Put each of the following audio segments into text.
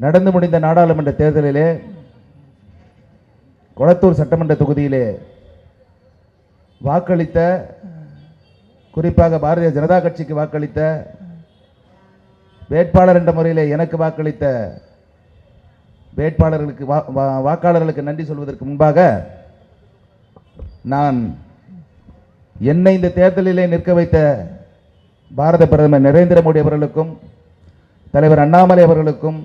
நடந்து முடிந்த நாடாளுமன்ற தேர்தலிலே கொளத்தூர் சட்டமன்ற தொகுதியிலே வாக்களித்த குறிப்பாக பாரதிய ஜனதா கட்சிக்கு வாக்களித்த வேட்பாளர் என்ற முறையிலே எனக்கு வாக்களித்த வேட்பாளர்களுக்கு வா- வா- வாக்காளர்களுக்கு நன்றி சொல்வதற்கு முன்பாக நான் என்னை இந்த தேர்தலிலே நிற்க வைத்த பாரத பிரதமர் நரேந்திர மோடி அவர்களுக்கும் தலைவர் அண்ணாமலை அவர்களுக்கும்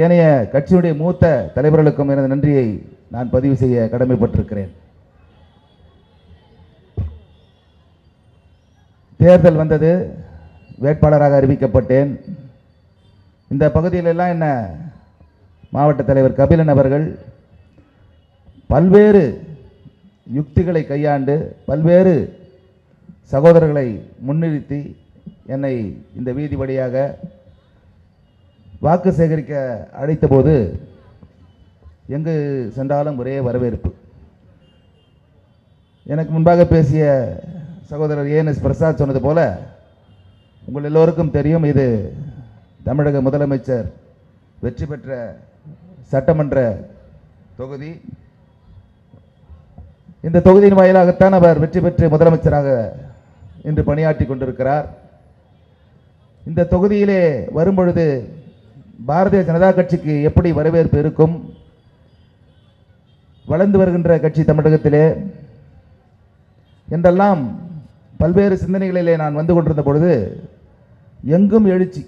ஏனைய கட்சியுடைய மூத்த தலைவர்களுக்கும் எனது நன்றியை நான் பதிவு செய்ய கடமைப்பட்டிருக்கிறேன். தேர்தல் வந்தது வேட்பாளராக அறிவிக்கப்பட்டேன். இந்த பகுதியிலெல்லாம் என்ன மாவட்ட தலைவர் கபிலன் அவர்கள் பல்வேறு யுக்திகளை கையாண்டு பல்வேறு சகோதரர்களை முன்னிறுத்தி என்னை இந்த வீதி வழியாக வாக்கு சேகரிக்க அழைத்தபோது எங்கு சென்றாலும் ஒரே வரவேற்பு. எனக்கு முன்பாக பேசிய சகோதரர் ஏஎன்எஸ் பிரசாத் சொன்னது போல உங்கள் எல்லோருக்கும் தெரியும் இது தமிழக முதலமைச்சர் வெற்றி பெற்ற சட்டமன்ற தொகுதி. இந்த தொகுதியின் வாயிலாகத்தான் அவர் வெற்றி பெற்று முதலமைச்சராக இன்று பணியாற்றி கொண்டிருக்கிறார். இந்த தொகுதியிலே வரும்பொழுது பாரதிய ஜனதா கட்சிக்கு எப்படி வரவேற்பு இருக்கும்? வளர்ந்து வருகின்ற கட்சி தமிழகத்திலே என்றெல்லாம் பல்வேறு சிந்தனைகளிலே நான் வந்து கொண்டிருந்த பொழுது எங்கும் எழுச்சி.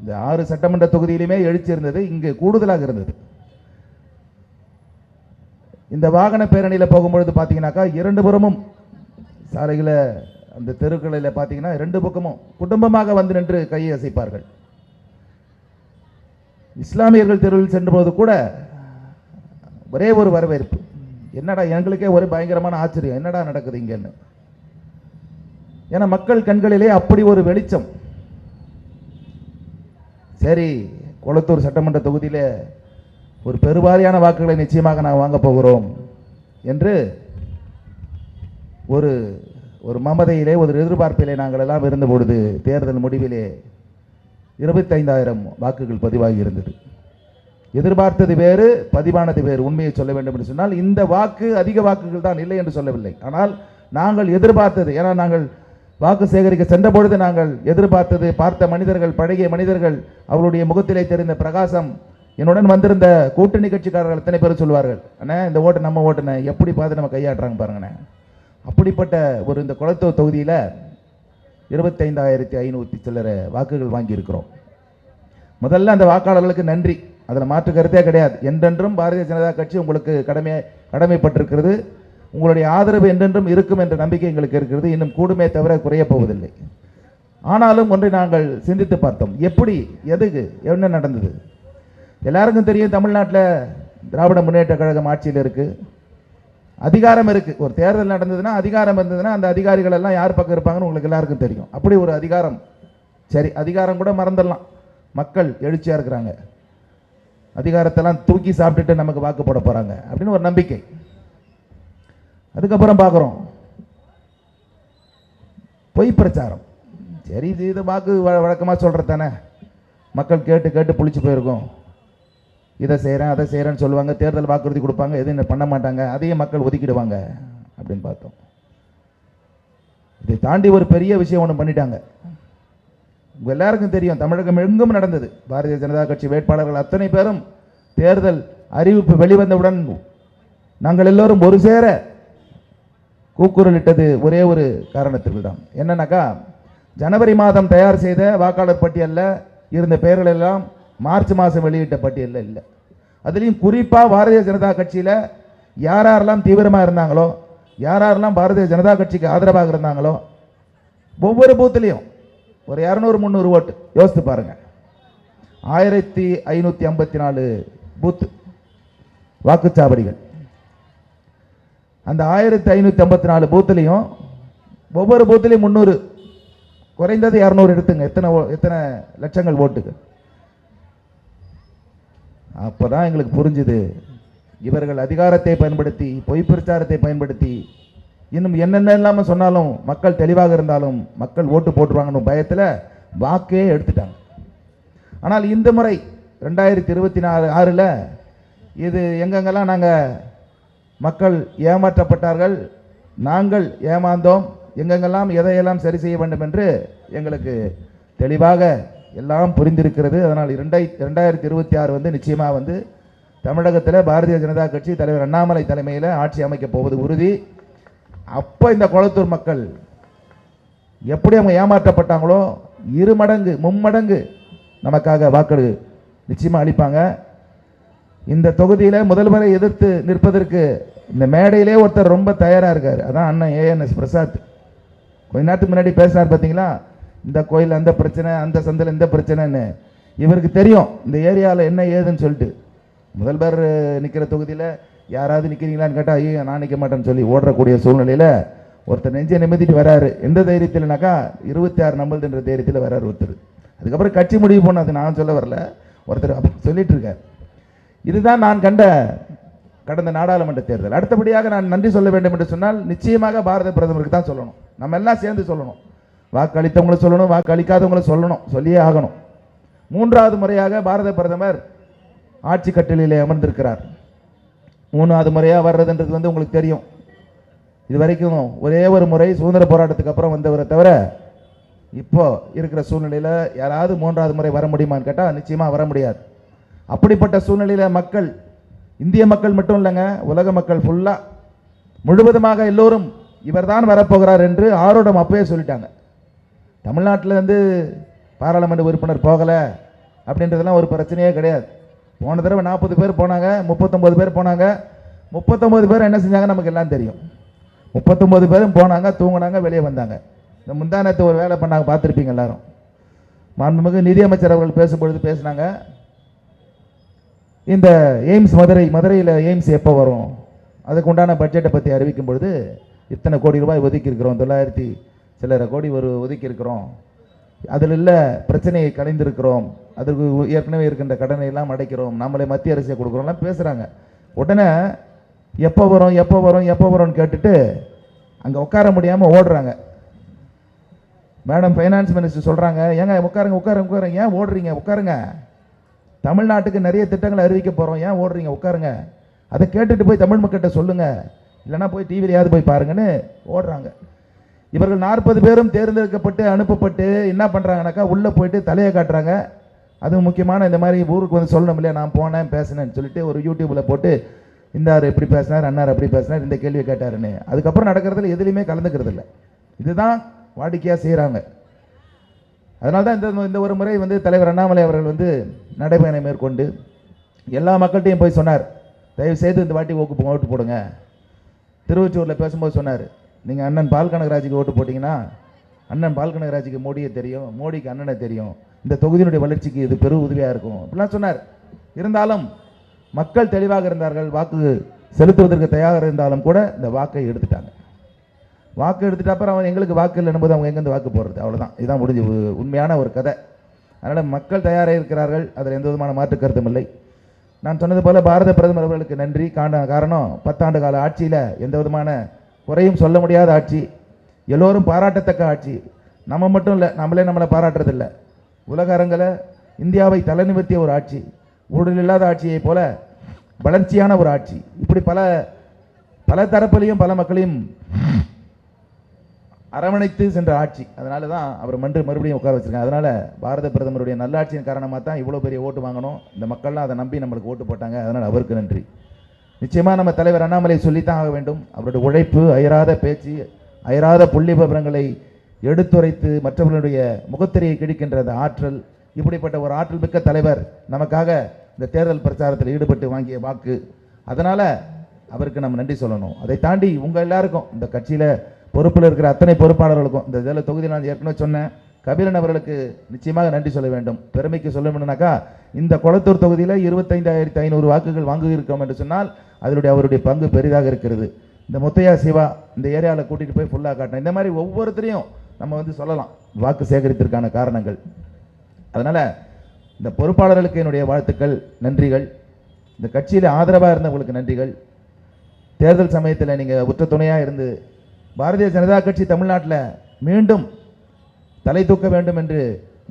இந்த ஆறு சட்டமன்ற தொகுதியிலுமே எழுச்சி இருந்தது இங்கு கூடுதலாக இருந்தது. இந்த வாகன பேரணியில் போகும்பொழுது பார்த்தீங்கன்னாக்கா இரண்டு புறமும் சாலைகளை அந்த தெருக்களில் பார்த்தீங்கன்னா ரெண்டு பக்கமும் குடும்பமாக வந்து நின்று கையை அசைப்பார்கள். இஸ்லாமியர்கள் தெருவில் சென்றபோது கூட ஒரே ஒரு வரவேற்பு. என்னடா எங்களுக்கே ஒரே பயங்கரமான ஆச்சரியம். என்னடா நடக்குது இங்கன்னு. ஏன்னா மக்கள் கண்களிலே அப்படி ஒரு வெளிச்சம். சரி கொளத்தூர் சட்டமன்ற தொகுதியில ஒரு பெருவாரியான வாக்குகளை நிச்சயமாக நான் வாங்க போகிறோம் என்று ஒரு ஒரு மமதையிலே ஒரு எதிர்பார்ப்பிலே நாங்கள் எல்லாம் இருந்த பொழுது தேர்தல் முடிவிலே இருபத்தைந்தாயிரம் வாக்குகள் பதிவாகி இருந்தது. எதிர்பார்த்தது வேறு பதிவானது வேறு. உண்மையை சொல்ல வேண்டும் என்று சொன்னால் இந்த வாக்கு அதிக வாக்குகள் தான் இல்லை என்று சொல்லவில்லை. ஆனால் நாங்கள் எதிர்பார்த்தது ஏன்னா நாங்கள் வாக்கு சேகரிக்க சென்ற பொழுது நாங்கள் எதிர்பார்த்தது பார்த்த மனிதர்கள் பழகிய மனிதர்கள் அவருடைய முகத்திலே தெரிந்த பிரகாசம் என்னுடன் வந்திருந்த கூட்டணி கட்சிக்காரர்கள் எத்தனை பேர் சொல்வார்கள்? அண்ணே இந்த ஓட்டு நம்ம ஓட்டுனே எப்படி பார்த்து நம்ம கையாட்டுறாங்க பாருங்கண்ணே. அப்படிப்பட்ட ஒரு இந்த குளத்தூர் தொகுதியில் இருபத்தைந்தாயிரத்தி ஐநூற்றி சில்லற வாக்குகள் வாங்கியிருக்கிறோம். முதல்ல அந்த வாக்காளர்களுக்கு நன்றி. அதில் மாற்று கருத்தே கிடையாது. என்றென்றும் பாரதிய ஜனதா கட்சி உங்களுக்கு கடமை கடமைப்பட்டிருக்கிறது. உங்களுடைய ஆதரவு என்றென்றும் இருக்கும் என்ற நம்பிக்கை எங்களுக்கு இருக்கிறது. இன்னும் கூடுமே தவிர குறையப் போவதில்லை. ஆனாலும் ஒன்றை நாங்கள் சிந்தித்து பார்த்தோம். எப்படி எதுக்கு என்ன நடந்தது? எல்லாருக்கும் தெரியும் தமிழ்நாட்டில் திராவிட முன்னேற்ற கழகம் ஆட்சியில் இருக்குது அதிகாரம் இருக்கு. ஒரு தேர்தல் நடந்ததுன்னா அதிகாரம் இருந்ததுன்னா அந்த அதிகாரிகள் எல்லாம் யார் பக்கம் இருப்பாங்கன்னு உங்களுக்கு எல்லாருக்கும் தெரியும். அப்படி ஒரு அதிகாரம். சரி அதிகாரம் கூட மறந்துடலாம். மக்கள் எழுச்சியாக இருக்கிறாங்க. அதிகாரத்தெல்லாம் தூக்கி சாப்பிட்டுட்டு நமக்கு வாக்கு போட போகிறாங்க அப்படின்னு ஒரு நம்பிக்கை. அதுக்கப்புறம் பார்க்குறோம். பொய் பிரச்சாரம். சரி இது இது வாக்கு வழக்கமாக சொல்கிறது தானே. மக்கள் கேட்டு கேட்டு புளிச்சு போயிருக்கும். இதை செய்கிறேன் அதை செய்கிறேன்னு சொல்லுவாங்க தேர்தல் வாக்குறுதி கொடுப்பாங்க எதுவும் பண்ண மாட்டாங்க அதையும் மக்கள் ஒதுக்கிடுவாங்க அப்படின்னு பார்த்தோம். இதை தாண்டி ஒரு பெரிய விஷயம் ஒன்று பண்ணிட்டாங்க. உங்கள் எல்லாருக்கும் தெரியும் தமிழகம் எங்கும் நடந்தது. பாரதிய ஜனதா கட்சி வேட்பாளர்கள் அத்தனை பேரும் தேர்தல் அறிவிப்பு வெளிவந்தவுடன் நாங்கள் எல்லோரும் ஒரு சேர கூக்குரலிட்டது ஒரே ஒரு காரணத்திற்கு தான் என்னன்னாக்கா ஜனவரி மாதம் தயார் செய்த வாக்காளர் பட்டியலில் இருந்த பெயர்கள் எல்லாம் மார்ச் மாதம் வெளியிட்ட பட்டியலில் இல்லை. அதுலேயும் குறிப்பாக பாரதிய ஜனதா கட்சியில் யார் யாரெல்லாம் தீவிரமாக இருந்தாங்களோ யார் யாரெல்லாம் பாரதிய ஜனதா கட்சிக்கு ஆதரவாக இருந்தாங்களோ ஒவ்வொரு பூத்துலேயும் ஒரு இரநூறு முந்நூறு ஓட்டு. யோசித்து பாருங்கள் ஆயிரத்தி ஐநூற்றி ஐம்பத்தி நாலு பூத்து. வாக்குச்சாவடிகள். அந்த ஆயிரத்தி ஐநூற்றி ஐம்பத்தி நாலு பூத்துலேயும் ஒவ்வொரு பூத்துலேயும் முந்நூறு. குறைந்தது இரநூறு எடுத்துங்க. எத்தனை ஓ- எத்தனை லட்சங்கள் ஓட்டுக்கு அப்பதான் எங்களுக்கு புரிஞ்சுது. இவர்கள் அதிகாரத்தை பயன்படுத்தி பொய் பிரச்சாரத்தை பயன்படுத்தி இன்னும் என்னென்ன இல்லாமல் சொன்னாலும் மக்கள் தெளிவாக இருந்தாலும் மக்கள் ஓட்டு போட்டுருவாங்கன்னு பயத்தில் வாக்கே எடுத்துட்டாங்க. ஆனால் இந்த முறை ரெண்டாயிரத்தி இருபத்தி நாலு ஆறில் இது எங்கெங்கெல்லாம் நாங்கள் மக்கள் ஏமாற்றப்பட்டார்கள் நாங்கள் ஏமாந்தோம் எங்கெங்கெல்லாம் எதையெல்லாம் சரி செய்ய வேண்டும் என்று எங்களுக்கு தெளிவாக எல்லாம் புரிந்திருக்கிறது. அதனால் இரண்டை ரெண்டாயிரத்தி இருபத்தி ஆறு வந்து நிச்சயமாக வந்து தமிழகத்தில் பாரதிய ஜனதா கட்சி தலைவர் அண்ணாமலை தலைமையில் ஆட்சி அமைக்கப் போவது உறுதி. அப்போ இந்த குளத்தூர் மக்கள் எப்படி அவங்க ஏமாற்றப்பட்டாங்களோ இரு மடங்கு மும்மடங்கு நமக்காக வாக்கு நிச்சயமாக அளிப்பாங்க. இந்த தொகுதியில் முதல்வரை எதிர்த்து நிற்பதற்கு இந்த மேடையிலே ஒருத்தர் ரொம்ப தயாராக இருக்கார். அதான் அண்ணன் ஏஎன்எஸ் பிரசாத். கொஞ்ச நேரத்துக்கு முன்னாடி பேசினார் பார்த்தீங்களா இந்த கோயில் அந்த பிரச்சனை அந்த சந்தையில் இந்த பிரச்சனைன்னு. இவருக்கு தெரியும் இந்த ஏரியாவில் என்ன ஏதுன்னு சொல்லிட்டு. முதல்வர் நிற்கிற தொகுதியில் யாராவது நிற்கிறீங்களான்னு கேட்டால் ஐயோ நான் நிற்க மாட்டேன்னு சொல்லி ஓடுறக்கூடிய சூழ்நிலையில் ஒருத்தர் நெஞ்சை நிமித்திட்டு வராரு. எந்த தைரியத்தில்னாக்கா இருபத்தி ஆறு நம்மளுதுன்ற தைரியத்தில் வராரு ஒருத்தர். அதுக்கப்புறம் கட்சி முடிவு போனது நான் சொல்ல வரல. ஒருத்தர் அப்படி சொல்லிட்டு இருக்கார். இதுதான் நான் கண்ட கடந்த நாடாளுமன்ற தேர்தல். அடுத்தபடியாக நான் நன்றி சொல்ல வேண்டும் என்று சொன்னால் நிச்சயமாக பாரத பிரதமருக்கு தான் சொல்லணும். நம்ம எல்லாம் சேர்ந்து சொல்லணும். வாக்களித்தவங்களை சொல்லணும் வாக்களிக்காதவங்களை சொல்லணும் சொல்லியே ஆகணும். மூன்றாவது முறையாக பாரத பிரதமர் ஆட்சி கட்டிலே அமர்ந்திருக்கிறார். மூணாவது முறையாக வர்றதுன்றது வந்து உங்களுக்கு தெரியும். இது வரைக்கும் ஒரே ஒரு முறை சுதந்திர போராட்டத்துக்கு அப்புறம் வந்தவரை தவிர இப்போ இருக்கிற சூழ்நிலையில் யாராவது மூன்றாவது முறை வர முடியுமான்னு கேட்டால் நிச்சயமாக வர முடியாது. அப்படிப்பட்ட சூழ்நிலையில் மக்கள் இந்திய மக்கள் மட்டும் இல்லைங்க உலக மக்கள் ஃபுல்லாக முழுவதுமாக எல்லோரும் இவர்தான் வரப்போகிறார் என்று ஆரோடம் அப்பவே சொல்லிட்டாங்க. தமிழ்நாட்டில் வந்து பாராளுமன்ற உறுப்பினர் போகலை அப்படின்றதெல்லாம் ஒரு பிரச்சனையே கிடையாது. போன தடவை நாற்பது பேர் போனாங்க முப்பத்தொம்பது பேர் போனாங்க. முப்பத்தொம்பது பேர் என்ன செஞ்சாங்க நமக்கு எல்லாம் தெரியும். முப்பத்தொம்பது பேரும் போனாங்க தூங்கினாங்க வெளியே வந்தாங்க. இந்த முந்தானத்தை ஒரு வேலை பண்ணாங்க பார்த்துருப்பீங்க எல்லாரும். மாண்புமிகு நிதியமைச்சர் அவர்கள் பேசும்பொழுது பேசினாங்க. இந்த எய்ம்ஸ் மதுரை மதுரையில் எய்ம்ஸ் எப்போ வரும்? அதுக்கு உண்டான பட்ஜெட்டை பற்றி அறிவிக்கும் பொழுது இத்தனை கோடி ரூபாய் ஒதுக்கி இருக்கிறோம் தொள்ளாயிரத்தி சிலரை கோடி ஒரு ஒதுக்கி இருக்கிறோம். அதில் உள்ள பிரச்சனையை கலைந்திருக்கிறோம். அதற்கு ஏற்கனவே இருக்கின்ற கடனை எல்லாம் அடைக்கிறோம். நம்மளே மத்திய அரசை கொடுக்குறோம்லாம் பேசுகிறாங்க உடனே எப்போ வரும் எப்போ வரும் எப்போ வரும்னு கேட்டுட்டு அங்கே உட்கார முடியாமல் ஓடுறாங்க. மேடம் ஃபைனான்ஸ் மினிஸ்டர் சொல்கிறாங்க ஏங்க உட்காருங்க உட்காருங்க உட்காருங்க. ஏன் ஓடுறீங்க? உட்காருங்க. தமிழ்நாட்டுக்கு நிறைய திட்டங்களை அறிவிக்க போகிறோம் ஏன் ஓடுறீங்க? உட்காருங்க. அதை கேட்டுட்டு போய் தமிழ் மக்கள்கிட்ட சொல்லுங்கள் இல்லைன்னா போய் டிவிலையாவது போய் பாருங்கன்னு ஓடுறாங்க. இவர்கள் நாற்பது பேரும் தேர்ந்தெடுக்கப்பட்டு அனுப்பப்பட்டு என்ன பண்ணுறாங்கனாக்கா உள்ளே போயிட்டு தலையை காட்டுறாங்க. அதுவும் முக்கியமான இந்த மாதிரி ஊருக்கு வந்து சொல்லணும் இல்லையா? நான் போனேன் பேசினேன்னு சொல்லிட்டு ஒரு யூடியூப்பில் போட்டு இந்தார் எப்படி பேசினார் அண்ணார் அப்படி பேசினார் இந்த கேள்வியை கேட்டாருன்னு. அதுக்கப்புறம் நடக்கிறதுல எதுலேயுமே கலந்துக்கிறது இல்லை. இதுதான் வாடிக்கையாக செய்கிறாங்க அதனால தான் இந்த இந்த ஒரு முறை வந்து தலைவர் அண்ணாமலை அவர்கள் வந்து நடைபயணம் மேற்கொண்டு எல்லா மக்கள்கிட்டையும் போய் சொன்னார். தயவு செய்து இந்த வாட்டி ஓக்கு ஓட்டு போடுங்க. திருவச்சூரில் பேசும்போது சொன்னார். நீங்கள் அண்ணன் பால் கனகராஜுக்கு ஓட்டு போட்டிங்கன்னா அண்ணன் பால் கனகராஜுக்கு மோடியை தெரியும் மோடிக்கு அண்ணனை தெரியும். இந்த தொகுதியினுடைய வளர்ச்சிக்கு இது பெரும் உதவியாக இருக்கும். அப்படிலாம் சொன்னார். இருந்தாலும் மக்கள் தெளிவாக இருந்தார்கள் வாக்கு செலுத்துவதற்கு தயாராக இருந்தாலும் கூட இந்த வாக்கை எடுத்துட்டாங்க. வாக்கு எடுத்துட்ட அப்புறம் அவன் எங்களுக்கு வாக்கு இல்லை போது அவங்க எங்கேருந்து வாக்கு போடுறது? அவ்வளோதான் இதுதான் முடிஞ்சு உண்மையான ஒரு கதை. அதனால் மக்கள் தயாராக இருக்கிறார்கள். அதில் எந்த விதமான மாற்று கருத்தும் இல்லை. நான் சொன்னது போல் பாரத பிரதமர் அவர்களுக்கு நன்றி. காண காரணம் பத்தாண்டு கால ஆட்சியில் எந்த விதமான குறையும் சொல்ல முடியாத ஆட்சி. எல்லோரும் பாராட்டத்தக்க ஆட்சி. நம்ம மட்டும் இல்லை நம்மளே நம்மளை பாராட்டுறதில்ல. உலக அரங்கில் இந்தியாவை தலைநிமிர்த்திய ஒரு ஆட்சி. ஊழல் இல்லாத ஆட்சியைப் போல வளர்ச்சியான ஒரு ஆட்சி. இப்படி பல பல தரப்புலையும் பல மக்களையும் அரவணைத்து சென்ற ஆட்சி. அதனால தான் அவர் மன்று மறுபடியும் உட்கார வச்சிருக்காங்க. அதனால் பாரத பிரதமருடைய நல்லாட்சியின் காரணமாக தான் இவ்வளோ பெரிய ஓட்டு வாங்கணும். இந்த மக்கள்லாம் அதை நம்பி நம்மளுக்கு ஓட்டு போட்டாங்க. அதனால் அவருக்கு நன்றி. நிச்சயமாக நம்ம தலைவர் அண்ணாமலை சொல்லித்தான் ஆக வேண்டும். அவருடைய உழைப்பு அயராத பேச்சு அயராத புள்ளி விவரங்களை எடுத்துரைத்து மற்றவர்களுடைய முகத்திரையை கிடைக்கின்றது அந்த ஆற்றல். இப்படிப்பட்ட ஒரு ஆற்றல் மிக்க தலைவர் நமக்காக இந்த தேர்தல் பிரச்சாரத்தில் ஈடுபட்டு வாங்கிய வாக்கு. அதனால் அவருக்கு நம்ம நன்றி சொல்லணும். அதை தாண்டி உங்கள் எல்லாருக்கும் இந்த கட்சியில் பொறுப்பில் இருக்கிற அத்தனை பொறுப்பாளர்களுக்கும் இந்த இதில் தொகுதியில் நான் ஏற்கனவே சொன்னேன் கபிலன் அவர்களுக்கு நிச்சயமாக நன்றி சொல்ல வேண்டும். பெருமைக்கு சொல்ல வேண்டும்னாக்கா இந்த குளத்தூர் தொகுதியில் இருபத்தைந்தாயிரத்தி ஐநூறு வாக்குகள் வாங்கியிருக்கோம் என்று சொன்னால் அதனுடைய அவருடைய பங்கு பெரிதாக இருக்கிறது. இந்த முத்தையா சிவா இந்த ஏரியாவில் கூட்டிகிட்டு போய் ஃபுல்லாக காட்டணும் இந்த மாதிரி ஒவ்வொருத்தரையும் நம்ம வந்து சொல்லலாம். வாக்கு சேகரித்திற்கான காரணங்கள். அதனால் இந்த பொறுப்பாளர்களுக்கு என்னுடைய வாழ்த்துக்கள் நன்றிகள். இந்த கட்சியில் ஆதரவாக இருந்தவங்களுக்கு நன்றிகள். தேர்தல் சமயத்தில் நீங்கள் உற்ற துணையாக இருந்து பாரதிய ஜனதா கட்சி தமிழ்நாட்டில் மீண்டும் தலை தூக்க வேண்டும் என்று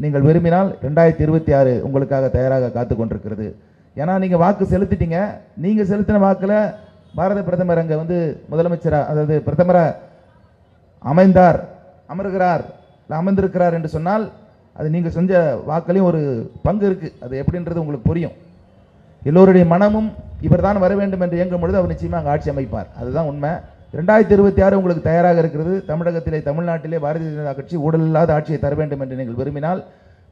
நீங்கள் விரும்பினால் ரெண்டாயிரத்தி இருபத்தி ஆறு உங்களுக்காக தயாராக காத்து கொண்டிருக்கிறது. ஏன்னா நீங்கள் வாக்கு செலுத்திட்டீங்க. நீங்கள் செலுத்தின வாக்கில் பாரத பிரதமர் அங்கே வந்து முதலமைச்சராக அதாவது பிரதமராக அமைந்தார் அமர்கிறார் இல்லை அமர்ந்திருக்கிறார் என்று சொன்னால் அது நீங்கள் செஞ்ச வாக்கிலையும் ஒரு பங்கு இருக்குது அது எப்படின்றது உங்களுக்கு புரியும். எல்லோருடைய மனமும் இவர் தான் வர வேண்டும் என்று இயங்கும் பொழுது அவர் நிச்சயமாக அங்கே ஆட்சி அமைப்பார். அதுதான் உண்மை. ரெண்டாயிரத்தி இருபத்தி ஆறு உங்களுக்கு தயாராக இருக்கிறது. தமிழகத்திலே தமிழ்நாட்டிலே பாரதிய ஜனதா கட்சி ஊழல் இல்லாத ஆட்சியை தர வேண்டும் என்று நீங்கள் விரும்பினால்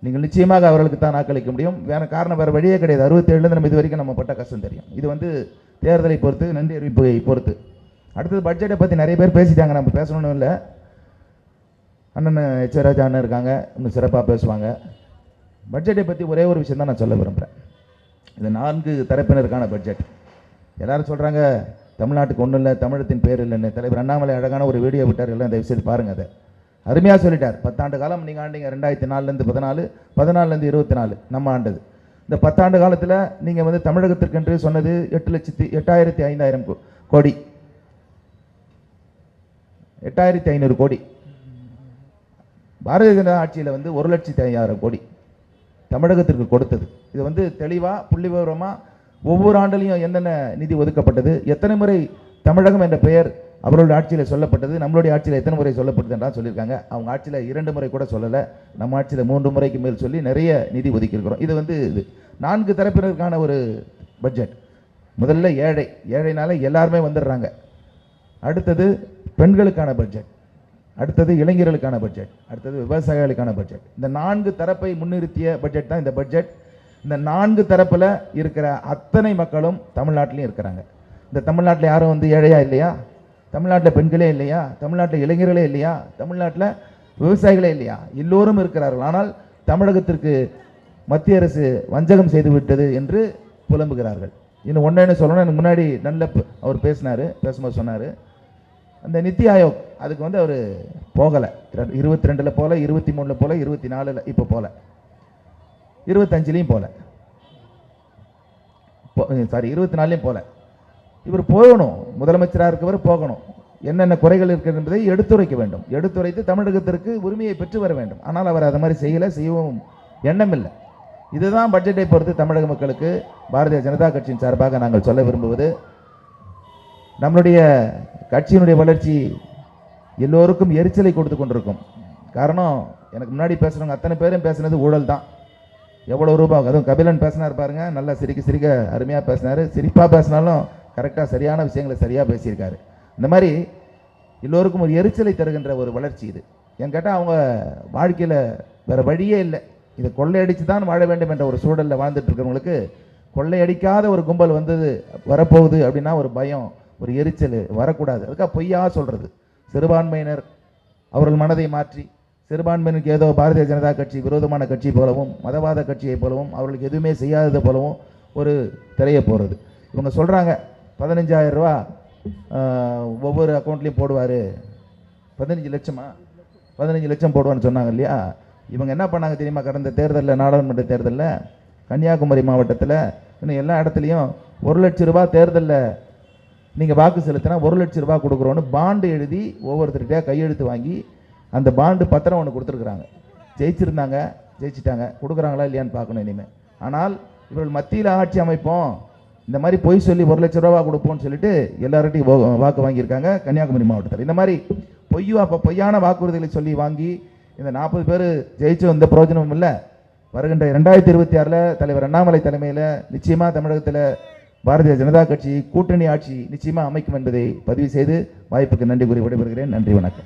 நீங்கள் நிச்சயமாக அவர்களுக்கு தான் வாக்களிக்க முடியும். வேற காரணம் வேறு வழியே கிடையாது. அறுபத்தேழுலேருந்து நம்ம இது வரைக்கும் நம்ம பட்ட கஷ்டம் தெரியும். இது வந்து தேர்தலை பொறுத்து நன்றி அறிவிப்பை பொறுத்து. அடுத்தது பட்ஜெட்டை பற்றி நிறைய பேர் பேசிட்டாங்க. நம்ம பேசணும்னு இல்லை. அண்ணன் எச். ராஜா அண்ணன் இருக்காங்க. இன்னும் சிறப்பாக பேசுவாங்க. பட்ஜெட்டை பற்றி ஒரே ஒரு விஷயம் தான் நான் சொல்ல விரும்புகிறேன் இது நான்கு தரப்பினருக்கான பட்ஜெட் எல்லாரும் சொல்கிறாங்க தமிழ்நாட்டுக்கு ஒன்றும் இல்லை தமிழத்தின் பேர் இல்லைன்னு. தலைவர் அண்ணாமலை அழகான ஒரு வீடியோ விட்டார். எல்லாம் இந்த விஷயத்தை பாருங்கள் அதை. அருமையாக சொல்லிட்டார். பத்தாண்டு காலம் நீங்கள் ஆண்டீங்க. ரெண்டாயிரத்தி நாலுலேருந்து பதினாலு பதினாலுலேருந்து இருபத்தி நாலு நம்ம ஆண்டது. இந்த பத்தாண்டு காலத்தில் நீங்கள் வந்து தமிழகத்திற்கென்று சொன்னது எட்டு லட்சத்தி எட்டாயிரத்தி ஐந்தாயிரம் கோ- கோடி. எட்டாயிரத்தி ஐநூறு கோடி. பாரதிய ஜனதா ஆட்சியில் வந்து ஒரு லட்சத்தி ஐயாயிரம் கோடி தமிழகத்திற்கு கொடுத்தது. இது வந்து தெளிவாக புள்ளி விவரமாக ஒவ்வொரு ஆண்டுலையும் என்னென்ன நிதி ஒதுக்கப்பட்டது எத்தனை முறை தமிழகம் என்ற பெயர் அவர்களுடைய ஆட்சியில் சொல்லப்பட்டது நம்மளுடைய ஆட்சியில் எத்தனை முறை சொல்லப்பட்டது என்றால் சொல்லியிருக்காங்க. அவங்க ஆட்சியில் இரண்டு முறை கூட சொல்லலை. நம்ம ஆட்சியில் மூன்று முறைக்கு மேல் சொல்லி நிறைய நிதி ஒதுக்கியிருக்கிறோம். இது வந்து இது நான்கு தரப்பினருக்கான ஒரு பட்ஜெட் முதல்ல ஏழை. ஏழைனால எல்லாருமே வந்துடுறாங்க. அடுத்தது பெண்களுக்கான பட்ஜெட் அடுத்தது இளைஞர்களுக்கான பட்ஜெட் அடுத்தது விவசாயிகளுக்கான பட்ஜெட் இந்த நான்கு தரப்பை முன்னிறுத்திய பட்ஜெட் தான் இந்த பட்ஜெட் இந்த நான்கு தரப்பில் இருக்கிற அத்தனை மக்களும் தமிழ்நாட்டிலையும் இருக்கிறாங்க. இந்த தமிழ்நாட்டில் யாரும் வந்து ஏழையா இல்லையா? தமிழ்நாட்டில் பெண்களே இல்லையா? தமிழ்நாட்டில் இளைஞர்களே இல்லையா? தமிழ்நாட்டில் விவசாயிகளே இல்லையா? எல்லோரும் இருக்கிறார்கள். ஆனால் தமிழகத்திற்கு மத்திய அரசு வஞ்சகம் செய்துவிட்டது என்று புலம்புகிறார்கள். இன்னும் ஒன்று சொல்லணும் எனக்கு முன்னாடி நல்ல அவர் பேசினார் பேசும்போது சொன்னார். அந்த நித்தி ஆயோக் அதுக்கு வந்து அவர் போகலை. இருபத்தி ரெண்டில் போல இருபத்தி மூணில் போல இருபத்தி நாலில் இப்போ போல. இருபத்தஞ்சிலையும் போல. சாரி இருபத்தி நாலுலையும் போல. இவர் போகணும். முதலமைச்சராக இருக்கவர் போகணும். என்னென்ன குறைகள் இருக்கிறது என்பதை எடுத்துரைக்க வேண்டும். எடுத்துரைத்து தமிழகத்திற்கு உரிமையை பெற்று வர வேண்டும். ஆனால் அவர் அதை மாதிரி செய்யலை செய்யவும் எண்ணமில்லை. இதுதான் பட்ஜெட்டை பொறுத்து தமிழக மக்களுக்கு பாரதிய ஜனதா கட்சியின் சார்பாக நாங்கள் சொல்ல விரும்புவது. நம்மளுடைய கட்சியினுடைய வளர்ச்சி எல்லோருக்கும் எரிச்சலை கொடுத்து கொண்டிருக்கும். காரணம் எனக்கு முன்னாடி பேசுகிறவங்க அத்தனை பேரும் பேசுனது ஊழல் தான். எவ்வளோ ரூபா அதுவும் கபிலன் பேசினார் பாருங்க. நல்லா சிரிக்க சிரிக்க அருமையாக பேசினார். சிரிப்பாக பேசினாலும் கரெக்டாக சரியான விஷயங்களை சரியாக பேசியிருக்காரு. இந்த மாதிரி எல்லோருக்கும் ஒரு எரிச்சலை தருகின்ற ஒரு வளர்ச்சி இது. ஏன் கேட்டால் அவங்க வாழ்க்கையில் வேறு வழியே இல்லை. இதை கொள்ளையடித்து தான் வாழ வேண்டும் என்ற ஒரு சூழலில் வாழ்ந்துட்டு இருக்கிறவங்களுக்கு கொள்ளையடிக்காத ஒரு கும்பல் வந்தது வரப்போகுது அப்படின்னா ஒரு பயம் ஒரு எரிச்சல் வரக்கூடாது. அதுக்காக பொய்யா சொல்கிறது சிறுபான்மையினர் அவர்கள் மனதை மாற்றி சிறுபான்மையினருக்கு ஏதோ பாரதிய ஜனதா கட்சி விரோதமான கட்சி போலவும் மதவாத கட்சியை போலவும் அவர்களுக்கு எதுவுமே செய்யாதது போலவும் ஒரு திரைய போகிறது இவங்க சொல்கிறாங்க பதினஞ்சாயிரம் ரூபா ஒவ்வொரு அக்கௌண்ட்லேயும் போடுவார். பதினஞ்சு லட்சமா? பதினஞ்சு லட்சம் போடுவான்னு சொன்னாங்க இல்லையா? இவங்க என்ன பண்ணாங்க தெரியுமா? கடந்த தேர்தலில் நாடாளுமன்ற தேர்தலில் கன்னியாகுமரி மாவட்டத்தில் இன்னும் எல்லா இடத்துலையும் ஒரு லட்ச ரூபா தேர்தலில் நீங்கள் வாக்கு செலுத்தினா ஒரு லட்ச ரூபா கொடுக்குறோன்னு பாண்டு எழுதி ஒவ்வொருத்தர்கிட்ட கையெழுத்து வாங்கி அந்த பாண்டு பத்திரம் ஒன்று கொடுத்துருக்குறாங்க. ஜெயிச்சிருந்தாங்க ஜெயிச்சிட்டாங்க. கொடுக்குறாங்களா இல்லையான்னு பார்க்கணும் இனிமேல் ஆனால் இவர்கள் மத்தியில் ஆட்சி அமைப்போம். இந்த மாதிரி பொய் சொல்லி ஒரு லட்ச ரூபா கொடுப்போம்னு சொல்லிட்டு எல்லார்ட்டையும் வாக்கு வாங்கியிருக்காங்க கன்னியாகுமரி மாவட்டத்தில். இந்த மாதிரி பொய்யு அப்போ பொய்யான வாக்குறுதிகளை சொல்லி வாங்கி இந்த நாற்பது பேர் ஜெயிச்சும் வந்த பிரயோஜனமும் இல்லை. வருகின்ற ரெண்டாயிரத்தி இருபத்தி ஆறில் தலைவர் அண்ணாமலை தலைமையில் நிச்சயமாக தமிழகத்தில் பாரதிய ஜனதா கட்சி கூட்டணி ஆட்சி நிச்சயமாக அமைக்கும் என்பதை பதிவு செய்து வாய்ப்புக்கு நன்றி கூறி விடைபெறுகிறேன். நன்றி வணக்கம்.